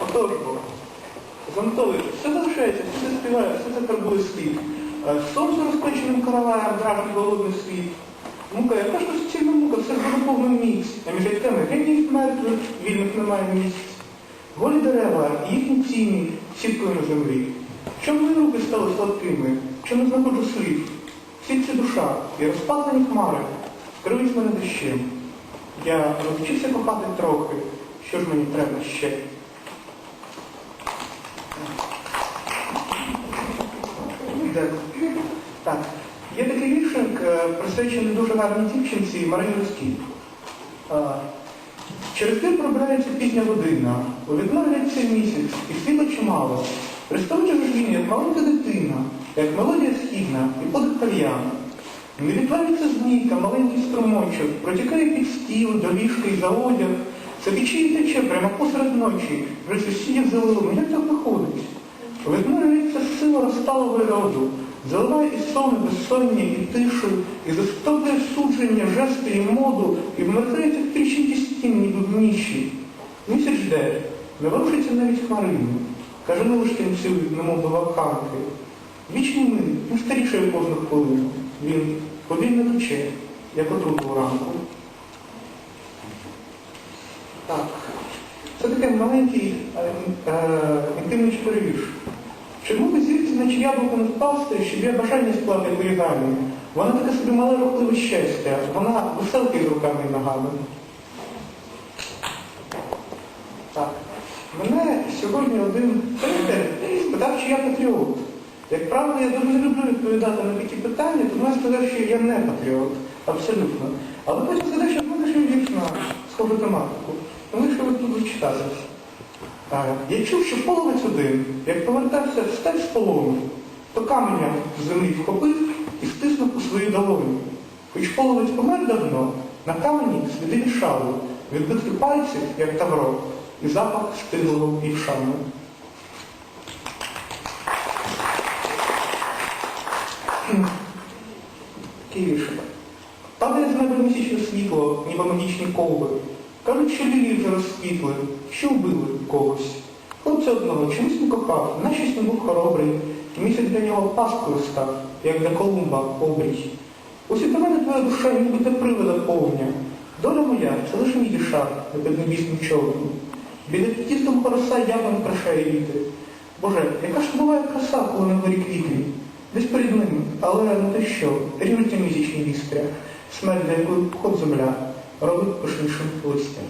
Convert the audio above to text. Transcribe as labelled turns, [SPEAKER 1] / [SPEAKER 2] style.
[SPEAKER 1] Отож бо, Зонтович, все залишається, все це співає, все це карбує світ. Сонце розпеченим караваєм, дражний голодний світ. Мука, яка ж суцільна мука, все ж повний міць. А між теми геній мертвих, вільних немає місць. Голі дерева, їхні ціні сіткою на землі. Чому мої руки стали сладкими? Чому знаходжу слів? Світ це душа, і розпатлені хмари, скривись мене дощем. Я розчився кохати трохи, що ж мені треба ще? Так, є такий віршик, е, присвячений дуже гарній дівчинці Марині Руській. Е, Через день пробирається пізня година, у вікно глядиться місяць, і світло чимало. Пристойче ж він, як маленька дитина, як мелодія східна і подих кальяна. Не відвалюється змійка, маленький струмочок, протікає під стіл, до ліжка і за одяг. Собічі тече прямо посеред ночі, вже сусідів залило, як це виходить? Витмирюється сила розталого роду, заливає і сон, і безсоння, і тишу, і застоплює судження, жести і моду, і вмикається в тріщинки стін, ніби в ніші. Місяць жде, не ворушиться навіть хмарину, каже лиш танцюють, немов до вакханки. Вічний мир, він старішає кожну хвилину, він повільно тече, як отруту ранку. Так. Це такий маленький е, е, інтимний чотирivірш. Наче яблуко не впасти, щоб я бажання склати оригамі? Вона таке собі мале рухливе щастя, вона веселки з руками і ногами. Так. Мене сьогодні один тренер спитав, чи я патріот. Як правило, я дуже не люблю відповідати на такі питання, тому я сказав, що я не патріот. Абсолютно. Але потім сказав, що в мене ще вірш на схожу тематику. Тому що ви тут читати. Я чув, що половець один, як повертався в сталь з полону, то каменя з землі вхопив і стиснув у свої долоні. Хоч половець помер давно, на камені сліди вішали, відбитки пальців, як тавро, і запах стиглого вівшану. Віршик. Падає з неба місячне світло, ніби магічні ковби. Кажуть, що вже розквітли, що вбили когось. Хлопця одного чомусь не кохав, наче не був хоробрий, місяць для нього пасткою став, як для Колумба обріч. Ось і до мене твоя душа, ніби те привида повня. Доля моя, це лише мій дишар, на піднебіснім човні. Біля тістом пороса яблон крашає віти. Боже, яка ж буває краса, коли на горі квітні? Десь перед ними, але не те що, рівняться місячні вістря, смерть, для якої ход земля, робить пишнішим листя.